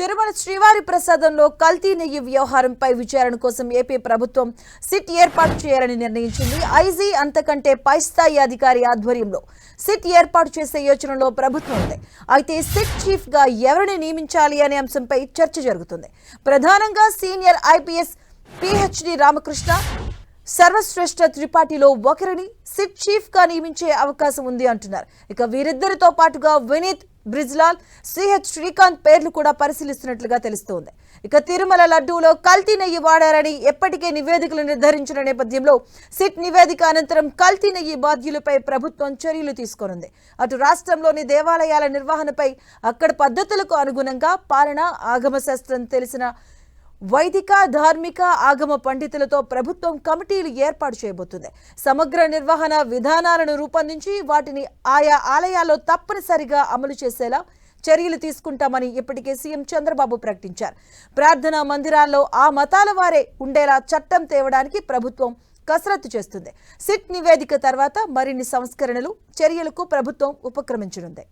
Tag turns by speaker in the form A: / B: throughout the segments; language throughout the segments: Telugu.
A: తిరుమల శ్రీవారి ప్రసాదంలో కల్తీ నెయ్యి వ్యవహారంపై విచారణ కోసం ఏపీ ప్రభుత్వం సిట్ ఏర్పాటు చేయాలని నిర్ణయించింది. ఐజీ అంతకంటే పై స్థాయి అధికారి ఆధ్వర్యంలో సిట్ ఏర్పాటు చేసే యోచనలో ప్రభుత్వం ఉంది. అయితే సిట్ చీఫ్గా ఎవరిని నియమించాలి అనే అంశంపై చర్చ జరుగుతుంది. ప్రధానంగా senior IPS PhD Ramakrishna Sarvashreshtha త్రిపాఠిలో ఒకరిని సిట్ చీఫ్గా నియమించే అవకాశం ఉంది అంటున్నారు. ఇక వీరిద్దరితో పాటుగా వినీత్ బ్రిజ్లాల్ సిహెచ్ శ్రీకాంత్ పేర్లు కూడా పరిశీలిస్తున్నట్లుగా తెలుస్తోంది. ఇక తిరుమల లడ్డూలో కల్తీ నెయ్యి వాడారని ఎప్పటికే నివేదికలు నిర్ధారించిన నేపథ్యంలో సిట్ నివేదిక అనంతరం కల్తీ నెయ్యి బాధ్యులపై ప్రభుత్వం చర్యలు తీసుకోనుంది. అటు రాష్ట్రంలోని దేవాలయాల నిర్వహణపై అక్కడ పద్ధతులకు అనుగుణంగా పాలన ఆగమ శాస్త్రం తెలిసిన వైదిక ధార్మిక ఆగమ పండితులతో ప్రభుత్వం కమిటీలు ఏర్పాటు చేయబోతుంది. సమగ్ర నిర్వహణ విధానాలను రూపొందించి వాటిని ఆయా ఆలయాల్లో తప్పనిసరిగా అమలు చేసేలా చర్యలు తీసుకుంటామని ఇప్పటికే సీఎం చంద్రబాబు ప్రకటించారు. ప్రార్థనా మందిరాల్లో ఆ మతాల వారే ఉండేలా చట్టం తేవడానికి ప్రభుత్వం కసరత్తు చేస్తుంది. సిట్ నివేదిక తర్వాత మరిన్ని సంస్కరణలు చర్యలకు ప్రభుత్వం ఉపక్రమించనుంది.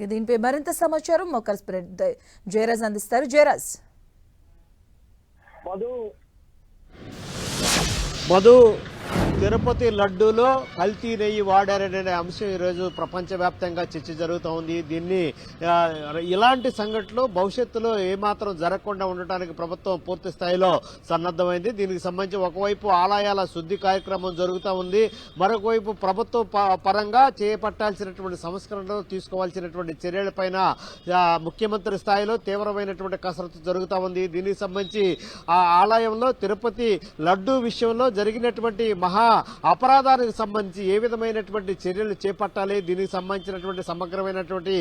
A: ఇక దీనిపై మరింత సమాచారం మొక్కల్ స్ప్రెడ్ జయరాజ్ అందిస్తారు. జయరాజ్.
B: మధు. మధు తిరుపతి లడ్డూలో కల్తీ నెయ్యి వాడారనే అంశం ఈరోజు ప్రపంచవ్యాప్తంగా చర్చ జరుగుతూ ఉంది. దీన్ని ఇలాంటి సంఘటనలు భవిష్యత్తులో ఏమాత్రం జరగకుండా ఉండటానికి ప్రభుత్వం పూర్తి స్థాయిలో సన్నద్ధమైంది. దీనికి సంబంధించి ఒకవైపు ఆలయాల శుద్ధి కార్యక్రమం జరుగుతూ ఉంది. మరొకవైపు ప్రభుత్వ ప- పరంగా చేపట్టాల్సినటువంటి సంస్కరణలు తీసుకోవాల్సినటువంటి చర్యలపైన ముఖ్యమంత్రి స్థాయిలో తీవ్రమైనటువంటి కసరత్తు జరుగుతూ ఉంది. దీనికి సంబంధించి ఆ ఆలయంలో తిరుపతి లడ్డూ విషయంలో జరిగినటువంటి మహా అపరాధానికి సంబంధించి ఏ విధమైనటువంటి చర్యలు చేపట్టాలి? దీనికి సంబంధించినటువంటి సమగ్రమైనటువంటి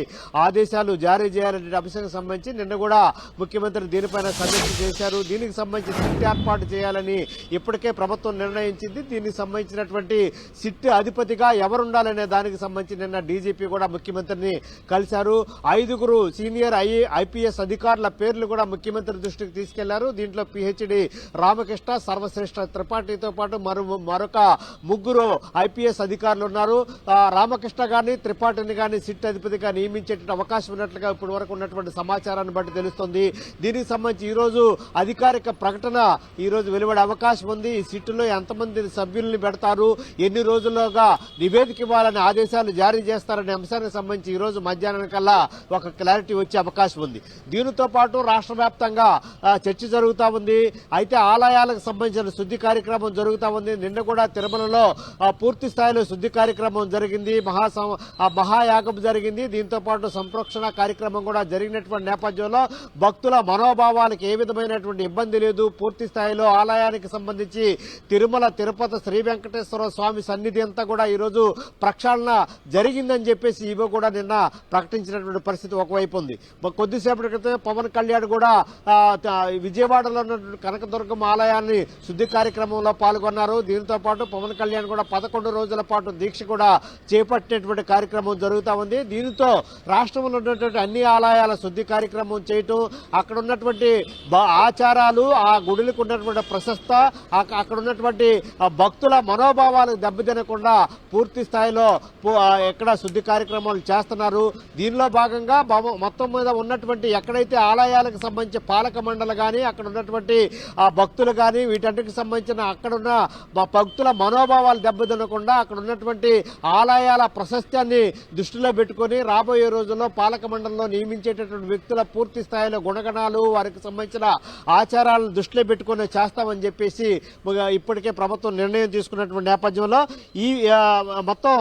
B: ఆదేశాలు జారీ చేయాలనే అంశానికి సంబంధించి నిన్న కూడా ముఖ్యమంత్రి దీనిపైన సమీక్ష చేశారు. దీనికి సంబంధించి సిట్ ఏర్పాటు చేయాలని ఇప్పటికే ప్రభుత్వం నిర్ణయించింది. దీనికి సంబంధించినటువంటి సిట్ అధిపతిగా ఎవరుండాలనే దానికి సంబంధించి నిన్న డీజీపీ కూడా ముఖ్యమంత్రిని కలిశారు. ఐదుగురు సీనియర్ ఐ ఐపీఎస్ అధికారుల పేర్లు కూడా ముఖ్యమంత్రి దృష్టికి తీసుకెళ్ళారు. దీంట్లో పిహెచ్డి రామకృష్ణ సర్వశ్రేష్ఠ త్రిపాఠితో పాటు మరో మరొక ముగ్గురు ఐపీఎస్ అధికారులు ఉన్నారు. రామకృష్ణ గారిని త్రిపాఠిని గారిని సిట్ అధిపతిగా నియమించేటువంటి అవకాశం ఉన్నట్లుగా ఇప్పటి వరకు ఉన్నటువంటి సమాచారాన్ని బట్టి తెలుస్తుంది. దీనికి సంబంధించి ఈ రోజు అధికారిక ప్రకటన ఈ రోజు వెలువడే అవకాశం ఉంది. ఈ సిట్టులో ఎంతమంది సభ్యుల్ని పెడతారు? ఎన్ని రోజుల్లోగా నివేదిక ఇవ్వాలని ఆదేశాలు జారీ చేస్తారనే అంశానికి సంబంధించి ఈ రోజు మధ్యాహ్నం కల్లా ఒక క్లారిటీ వచ్చే అవకాశం ఉంది. దీనితో పాటు రాష్ట్ర వ్యాప్తంగా చర్చ జరుగుతా ఉంది. అయితే ఆలయాలకు సంబంధించిన శుద్ధి కార్యక్రమం జరుగుతూ ఉంది. నిన్న కూడా తిరుమలలో పూర్తి స్థాయిలో శుద్ధి కార్యక్రమం జరిగింది మహాసం మహాయాగం జరిగింది. దీంతో పాటు సంప్రోక్షణ కార్యక్రమం కూడా జరిగినటువంటి నేపథ్యంలో భక్తుల మనోభావాలకు ఏ విధమైనటువంటి ఇబ్బంది లేదు. పూర్తి స్థాయిలో ఆలయానికి సంబంధించి తిరుమల తిరుపతి శ్రీ వెంకటేశ్వర స్వామి సన్నిధి అంతా కూడా ఈరోజు ప్రక్షాళన జరిగిందని చెప్పేసి ఇవో కూడా నిన్న ప్రకటించినటువంటి పరిస్థితి ఒకవైపు ఉంది. కొద్దిసేపటి క్రితం పవన్ కళ్యాణ్ కూడా విజయవాడలో ఉన్నటువంటి కనకదుర్గం ఆలయాన్ని శుద్ధి కార్యక్రమంలో పాల్గొన్నారు. దీంతో పాటు పవన్ కళ్యాణ్ కూడా పదకొండు రోజుల పాటు దీక్ష కూడా చేపట్టేటువంటి కార్యక్రమం జరుగుతా ఉంది. దీనితో రాష్ట్రంలో ఉన్నటువంటి అన్ని ఆలయాల శుద్ధి కార్యక్రమం చేయటం అక్కడ ఉన్నటువంటి ఆచారాలు ఆ గుడులకు ఉన్నటువంటి ప్రశస్త అక్కడ ఉన్నటువంటి ఆ భక్తుల మనోభావాలు దెబ్బతినకుండా పూర్తి స్థాయిలో ఎక్కడ శుద్ధి కార్యక్రమాలు చేస్తున్నారు. దీనిలో భాగంగా మొత్తం మీద ఉన్నటువంటి ఎక్కడైతే ఆలయాలకు సంబంధించి పాలక మండలి కానీ అక్కడ ఉన్నటువంటి ఆ భక్తులు కానీ వీటన్నిటికి సంబంధించిన అక్కడున్న భక్తుల కూడా మనోభావాలు దెబ్బతినకుండా అక్కడ ఉన్నటువంటి ఆలయాల ప్రశస్త్యాన్ని దృష్టిలో పెట్టుకొని రాబోయే రోజుల్లో పాలక మండలిలో నియమించేటటువంటి వ్యక్తుల పూర్తి స్థాయిలో గుణగణాలు వారికి సంబంధించిన ఆచారాలను దృష్టిలో పెట్టుకొని చేస్తామని చెప్పేసి ఇప్పటికే ప్రభుత్వం నిర్ణయం తీసుకున్నటువంటి నేపథ్యంలో ఈ మొత్తం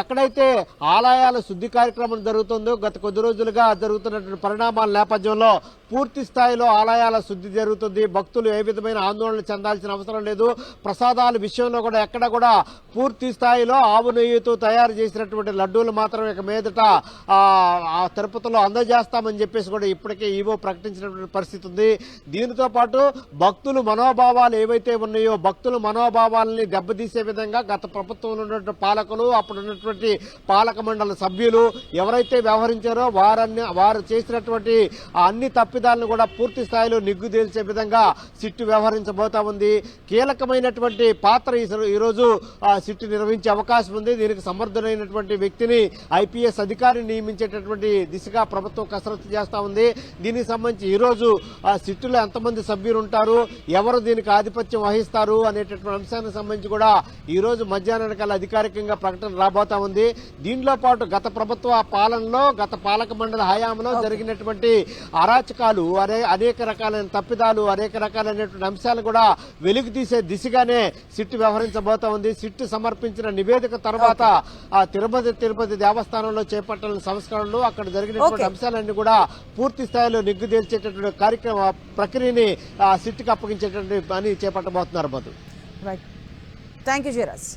B: ఎక్కడైతే ఆలయాల శుద్ధి కార్యక్రమం జరుగుతుందో గత కొద్ది రోజులుగా జరుగుతున్నటువంటి పరిణామాల నేపథ్యంలో పూర్తి స్థాయిలో ఆలయాల శుద్ధి జరుగుతుంది. భక్తులు ఏ విధమైన ఆందోళన చెందాల్సిన అవసరం లేదు. ప్రసాదాల విషయం దేశంలో కూడా ఎక్కడ కూడా పూర్తి స్థాయిలో ఆవు నెయ్యితో తయారు చేసినటువంటి లడ్డూలు మాత్రం ఇక మీదట ఆ, తిరుపతిలో అందజేస్తామని చెప్పేసి కూడా ఇప్పటికే ఈవో ప్రకటించినటువంటి పరిస్థితి ఉంది. దీనితో పాటు భక్తులు మనోభావాలు ఏవైతే ఉన్నాయో భక్తుల మనోభావాలని దెబ్బతీసే విధంగా గత ప్రభుత్వంలో ఉన్నటువంటి పాలకులు అప్పుడు ఉన్నటువంటి పాలక మండలి సభ్యులు ఎవరైతే వ్యవహరించారో వారన్ని వారు చేసినటువంటి అన్ని తప్పిదాలను కూడా పూర్తి స్థాయిలో నిగ్గు తేల్చే విధంగా సిట్టు వ్యవహరించబోతా ఉంది. కీలకమైనటువంటి పాత్ర ఈరోజు ఆ, సిట్టు నిర్వహించే అవకాశం ఉంది. దీనికి సమర్థుడైనటువంటి వ్యక్తిని ఐపీఎస్ అధికారిని నియమించేటటువంటి దిశగా ప్రభుత్వం కసరత్తు చేస్తా ఉంది. దీనికి సంబంధించి ఈ రోజు ఆ సిట్టులో ఎంతమంది సభ్యులు ఉంటారు? ఎవరు దీనికి ఆధిపత్యం వహిస్తారు? అనేటటువంటి అంశానికి సంబంధించి కూడా ఈ రోజు మధ్యాహ్నానికల్లా అధికారికంగా ప్రకటన రాబోతా ఉంది. దీంట్లో పాటు గత ప్రభుత్వ పాలనలో గత పాలక మండలి హయాంలో జరిగినటువంటి అరాచకాలు అనే అనేక రకాలైన తప్పిదాలు అనేక రకాలైనటువంటి అంశాలు కూడా వెలుగు తీసే దిశగానే సిట్టు వ్యవహరించబోతా ఉంది. సిట్టు సమర్పించిన నివేదిక తర్వాత ఆ తిరుపతి తిరుపతి దేవస్థానంలో చేపట్టిన సంస్కరణలు అక్కడ జరిగినటువంటి. అంశాలన్నీ కూడా పూర్తి స్థాయిలో నిగ్గు తేల్చేటటువంటి కార్యక్రమ ప్రక్రియని ఆ సిట్టుకు అప్పగించేటటువంటి పని చేపట్టబోతున్నారు Madhu.
A: Right thank you Jayaraj